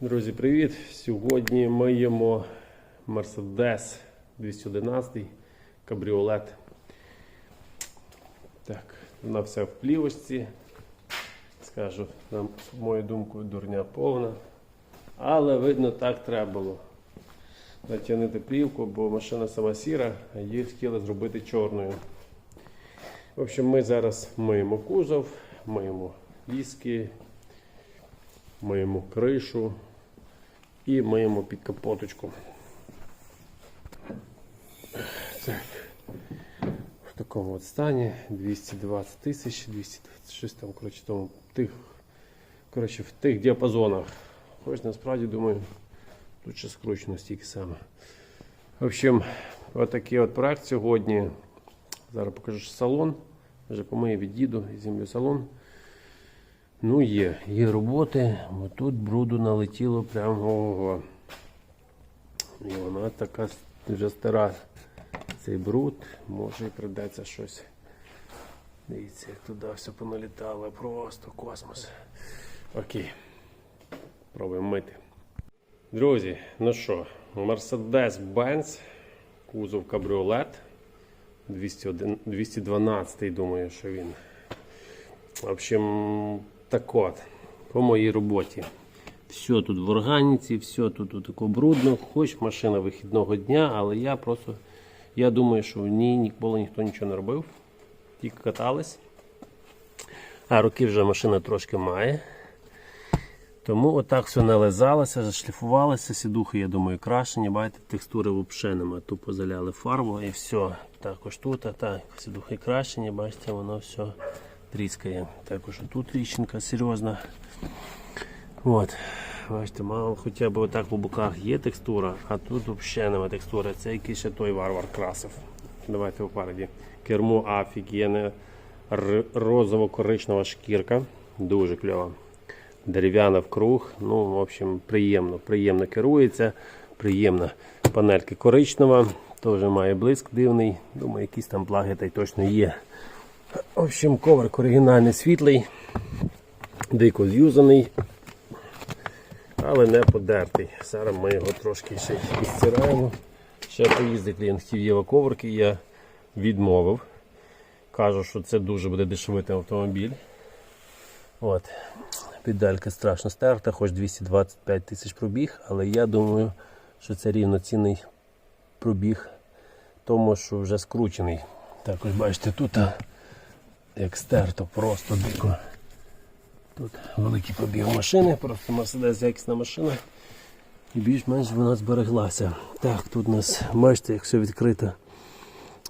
Друзі, привіт! Сьогодні миємо Mercedes 211 кабріолет. Так, вона вся в плівочці. Скажу, на мою думку, дурня повна. Але видно, так треба було. Натягнути плівку, бо машина сама сіра, а її хотіли зробити чорною. В общем, ми зараз миємо кузов, миємо віски, миємо кришу і миємо під капоточку. Так. В такому от стані 220 тисяч, 220, щось там, коротше, там, в тих, коротше, в тих діапазонах. Хоч насправді думаю, тут ще скручено стільки саме. В общем, отакий от проект сьогодні. Зараз покажу салон. Вже помию від діду і зімлю салон. Ну є, є роботи, бо тут бруду налетіло прямо. І вона така вже стара. Цей бруд, може і придеться щось. Дивіться, як туди все поналітало, просто космос. Окей. Пробуємо мити. Друзі, ну що, Mercedes-Benz, кузов кабріолет. 201, 212 думаю, що він. В общем, так от, по моїй роботі. Все тут в органіці, все тут тако брудно, хоч машина вихідного дня, але я просто я думаю, що в ній ніколи ніхто нічого не робив. Тільки катались. А роки вже машина трошки має. Тому отак все нализалося, зашліфувалося, сідухи, я думаю, крашені. Бачите, текстури взагалі нема. Тупо заляли фарбу і все. Також тут, а так, сідухи крашені, бачите, воно все тріскає. Також тут тріщинка серйозна. От. Бачите, мало хоча б отак по боках є текстура, а тут взагалі немає текстури. Це якийсь ще той варвар красив. Давайте попереді. Кермо офігенне, Р- розово-коричнева шкірка. Дуже кльова. Дерев'яна вкруг. Ну, в общем, приємно. Приємно керується. Приємна панелька коричнева. Теж має блиск дивний. Думаю, якісь там плаги та й точно є. В общем, коврик оригінальний світлий, дико з'юзаний, але не подертий. Зараз ми його трошки ще й підстираємо. Ще поїздить клієнт хотів Єва коврики, я відмовив. Кажу, що це дуже буде дешевити автомобіль. От. Педалька страшно стерта, хоч 225 тисяч пробіг, але я думаю, що це рівноцінний пробіг, тому що вже скручений. Також бачите, тут як стерто, просто дико. Тут великий пробіг машини, просто Мерседес якісна машина. І більш-менш вона збереглася. Так, тут у нас, бачите, як все відкрито,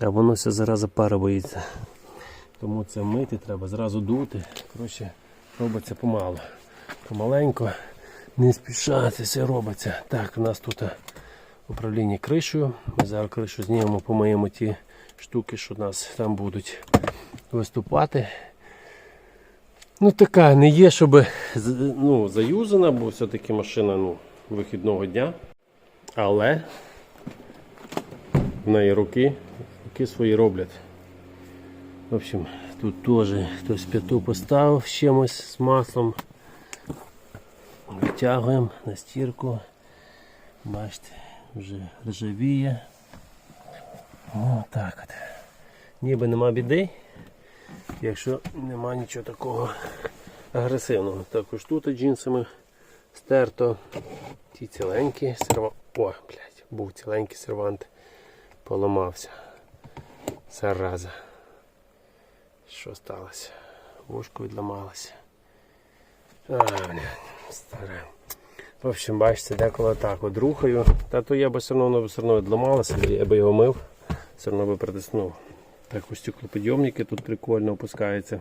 а воно все зараза пара боїться. Тому це мити треба, зразу дути. Коротше, робиться помалу. Помаленько, не спіша, все робиться. Так, у нас тут управління кришею. Ми зараз кришу знімемо, помиємо ті штуки, що у нас там будуть виступати. Ну така не є, щоб ну, заюзана, бо все-таки машина ну, вихідного дня. Але в неї руки, руки свої роблять. В общем, тут теж хтось п'яту поставив з чимось з маслом. Витягуємо на стірку. Бачите, вже ржавіє. О, так от. Ніби нема біди, якщо нема нічого такого агресивного. Також тут джинсами стерто. Ті ціленькі сервант. О, блядь, був ціленький сервант. Поламався. Зараза. Що сталося? Вушко відламалося. А, блядь, старе. В общем, бачите, деколи так от рухаю. Та то я би все одно б все одно відламалося, я би його мив, все одно би притиснув. Так ось стеклоподйомники тут прикольно опускаються.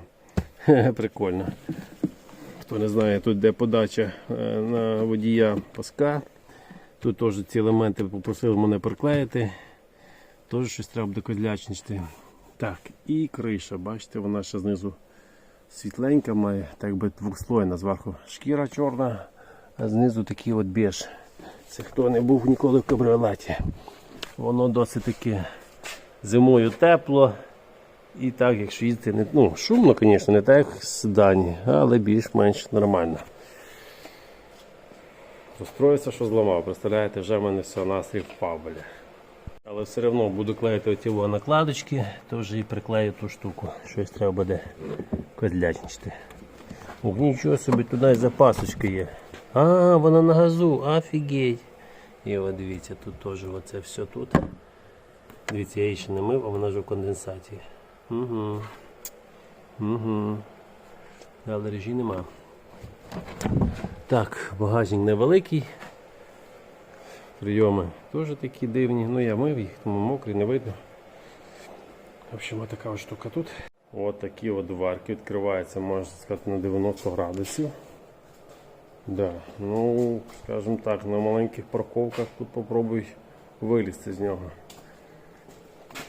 Прикольно. Хто не знає, тут де подача е, на водія паска. Тут теж ці елементи попросили мене приклеїти. Теж щось треба буде козлячничати. Так, і криша, бачите, вона ще знизу світленька, має так би двохслойна зверху шкіра чорна, а знизу такий от біж. Це хто не був ніколи в кабріолеті. Воно досить таки зимою тепло. І так, якщо їздити, не, ну, шумно, звісно, не так, як в седані, але більш-менш нормально. Розстроївся, що зламав. Представляєте, вже в мене все, настрій впав, бля. Але все одно буду клеїти оті накладочки, теж і приклею ту штуку. Щось треба буде козлячничати. Нічого собі, туди і запасочка є. А, вона на газу, офігеть. І от дивіться, тут теж оце все тут. Дивіться, я її ще не мив, а вона вже в конденсаті. Угу. Угу. Але режі нема. Так, багажник невеликий. Прийоми теж такі дивні. Ну я мив їх, тому мокрий, не видно. В общем, ось така ось штука тут. От такі от дверки відкриваються, можна сказати, на 90 градусів. Да. Ну, скажімо так, на маленьких парковках тут попробуй вилізти з нього.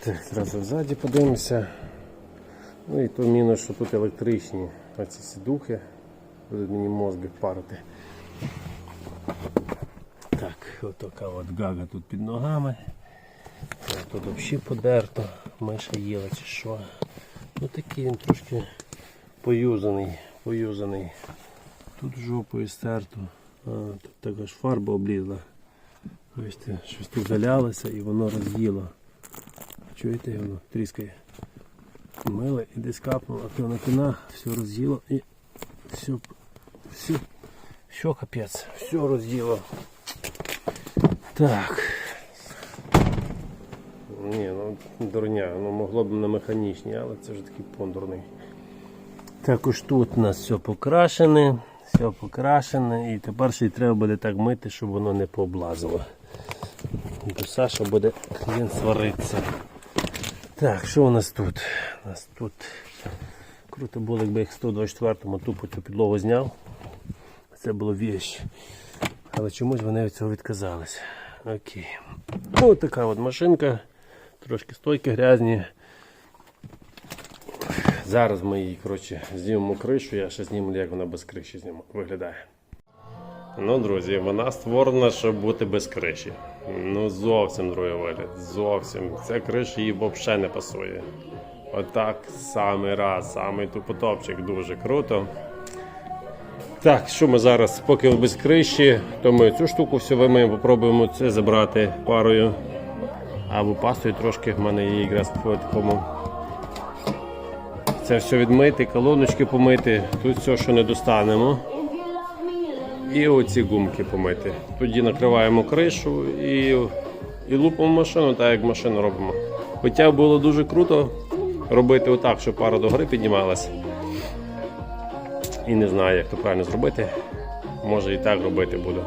Так, зразу ззаді подивимося. Ну і то мінус, що тут електричні оці сідухи. Будуть мені мозги парити. Так, отака от гага тут під ногами. Тут взагалі подерто, миша їла чи що. Ну такий він трошки поюзаний, поюзаний. Тут жопою стерто. А, тут така ж фарба облізла. Бачите, щось тут залялося і воно роз'їло. Чуєте, воно тріскає. Миле і десь капнуло, а то на пінах все роз'їло і все, все, все капець, все роз'їло. Так. Ні, ну дурня, ну могло б на механічній, але це вже такий пондурний. Також тут у нас все покрашене, все покрашене і тепер ще й треба буде так мити, щоб воно не пооблазило. Бо Саша буде він сваритися. Так, що у нас тут? У нас тут круто було, якби їх 124-му тупо цю підлогу зняв. Це було віщ. Але чомусь вони від цього відказались. Окей. Ось така от машинка. Трошки стойки грязні. Зараз ми її коротше, знімемо кришу, я ще зніму, як вона без криші зніму. виглядає. Ну, друзі, вона створена, щоб бути без криші. Ну, зовсім другий вигляд. Зовсім. Ця криша їй взагалі не пасує. Отак, самий раз, самий тупотопчик, дуже круто. Так, що ми зараз, поки без криші, то ми цю штуку все вимиємо, попробуємо це забрати парою. Або пастою трошки, в мене є якраз по такому. Це все відмити, колоночки помити, тут все, що не достанемо. І оці гумки помити. Тоді накриваємо кришу і, і лупимо машину, так як машину робимо. Хоча було дуже круто робити отак, щоб пара до гори піднімалась. І не знаю, як то правильно зробити. Може і так робити буду.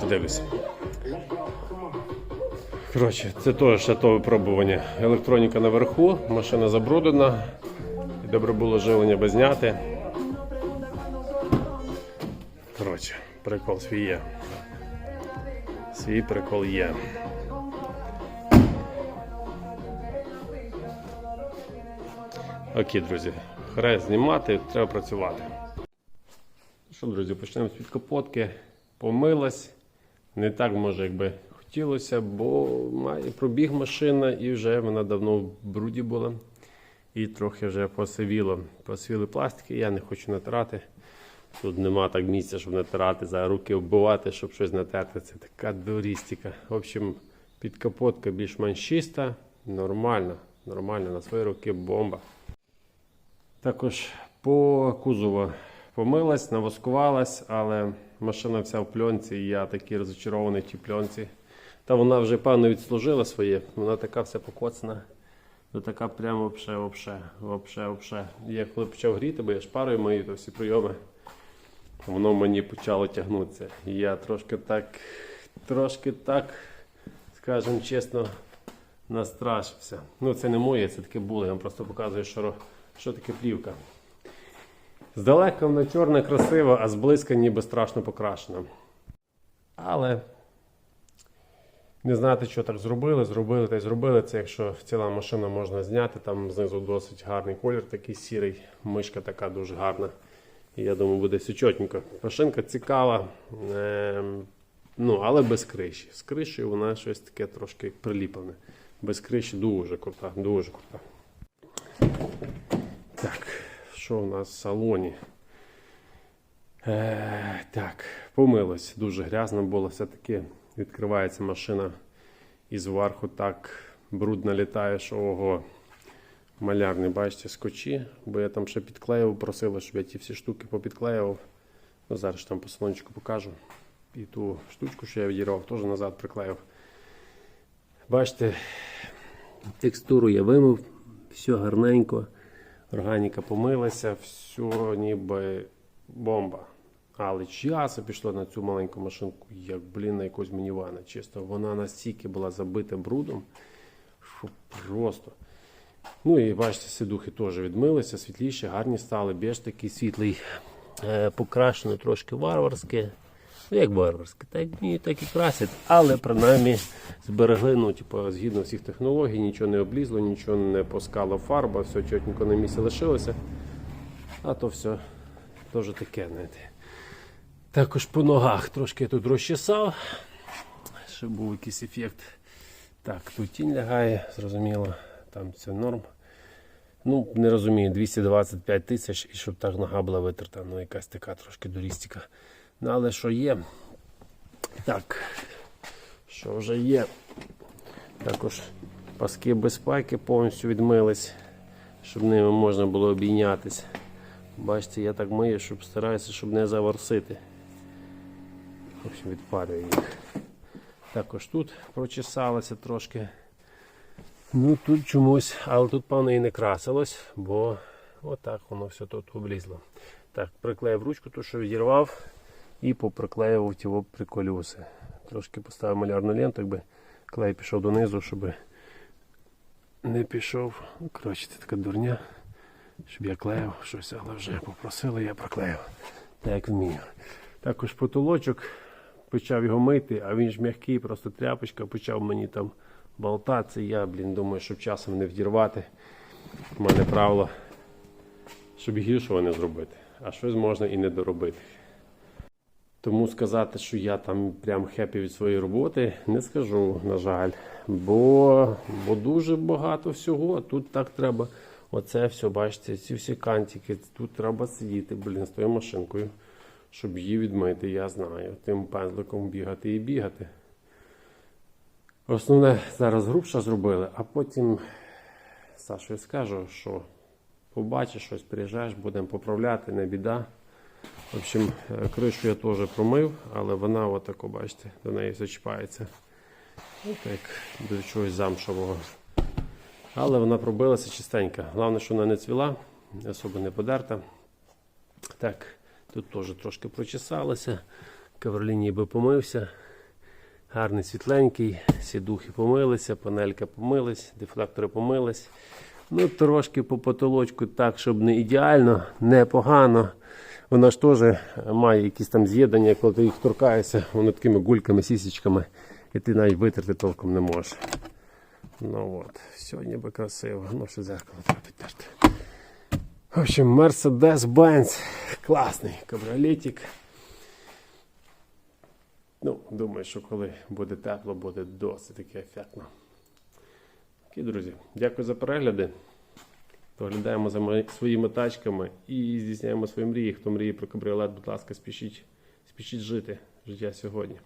Подивлюся. Коротше, це теж ще то випробування. Електроніка наверху, машина забруднена. І добре було живлення без зняти. Коротше, прикол свій є. Свій прикол є. Окей, друзі, хрест знімати, треба працювати. Що, друзі, почнемо з підкапотки. Помилась. Не так може, якби хотілося, бо має пробіг машина і вже вона давно в бруді була. І трохи вже посивіло. Посивіли пластики, я не хочу натирати. Тут нема так місця, щоб натирати, за руки вбивати, щоб щось натерти. Це така дурістика. В общем, підкапотка більш-менш чиста, нормально, нормально, на свої руки бомба. Також по кузову помилась, навоскувалась, але машина вся в пленці, і я такий розочарований в тій пленці. Та вона вже певно відслужила своє, вона така вся покоцана. Ну така прямо вообще, вообще, вообще, вообще. Я коли почав гріти, бо я шпарою мою, то всі прийоми, воно мені почало тягнутися. І я трошки так, трошки так, скажімо чесно, настрашився. Ну це не моє, це таке було, я вам просто показую, що, що таке плівка. Здалека вона чорна, красива, а зблизька ніби страшно покрашена. Але не знати, що так зробили, зробили та й зробили. Це якщо ціла машина можна зняти, там знизу досить гарний колір, такий сірий, мишка така дуже гарна. Я думаю, буде все чотненько. Машинка цікава, ем, ну, але без криші. З кришею вона щось таке трошки приліплене. Без криші дуже крута, дуже крута. Так, що у нас в салоні? Е, так, помилось. Дуже грязно було. Все-таки відкривається машина і зверху так брудно літає, що ого. Малярний, бачите, скотчі, бо я там ще підклеював, просили, щоб я ті всі штуки попідклеював. Ну, зараз там по салончику покажу. І ту штучку, що я відірвав, теж назад приклеїв. Бачите, текстуру я вимив, все гарненько, органіка помилася, все ніби бомба. Але часу пішло на цю маленьку машинку, як блін на якогось мінівана. Чесно, вона настільки була забита брудом, що просто. Ну і бачите, сидухи теж відмилися, світліші, гарні стали, беж такий світлий, е, покрашено трошки варварське. Ну, як варварське, так і так і красять, але принаймні зберегли, ну, типу, згідно всіх технологій, нічого не облізло, нічого не поскала фарба, все чотенько на місці лишилося. А то все теж таке, знаєте. Також по ногах трошки я тут розчесав, щоб був якийсь ефект. Так, тут тінь лягає, зрозуміло, там це норм. Ну, не розумію, 225 тисяч і щоб так нога була витерта, ну якась така трошки дорістіка. Ну, але що є? Так, що вже є? Також паски безпеки повністю відмились, щоб ними можна було обійнятися. Бачите, я так мию, щоб стараюся, щоб не заворсити. В общем, відпарюю їх. Також тут прочесалося трошки. Ну тут чомусь, але тут, певно, і не красилось, бо отак воно все тут облізло. Так, приклеїв ручку, ту, що відірвав, і поприклеював ті приколюси. Трошки поставив малярну ленту, якби клей пішов донизу, щоб не пішов. Ну, коротше, це така дурня, щоб я клеїв щось, але вже попросили, я проклеїв. Так як вмію. Також потолочок почав його мити, а він ж м'який, просто тряпочка, почав мені там болтатися. Я, блін, думаю, щоб часом не вдірвати. У мене правило, щоб гіршого не зробити, а щось можна і не доробити. Тому сказати, що я там прям хеппі від своєї роботи, не скажу, на жаль. Бо, бо дуже багато всього. Тут так треба. Оце все, бачите, ці всі кантики. Тут треба сидіти, блін, з тою машинкою, щоб її відмити, я знаю. Тим пензликом бігати і бігати. Основне зараз грубше зробили, а потім Сашу скажу, що побачиш щось, приїжджаєш, будемо поправляти, не біда. В общем, е, кришу я теж промив, але вона отако, бачите, до неї зачіпається. От як до чогось замшового. Але вона пробилася чистенька. Головне, що вона не цвіла, особо не подерта. Так, тут теж трошки прочесалося. Каверліній би помився. Гарний світленький, сідухи помилися, панелька помилась, дефлектори помились. Ну, трошки по потолочку так, щоб не ідеально, непогано. Вона ж теж має якісь там з'єднання, коли ти їх торкаєшся, воно такими гульками, сісічками, і ти навіть витерти толком не можеш. Ну от, сьогодні би красиво, ну ще зеркало треба підтерти. В общем, Mercedes-Benz, класний кабріолетик. Ну, думаю, що коли буде тепло, буде досить таки ефектно. Окей, друзі, дякую за перегляди. Доглядаємо за своїми тачками і здійсняємо свої мрії. Хто мріє про кабріолет, будь ласка, спішіть, спішіть жити життя сьогодні.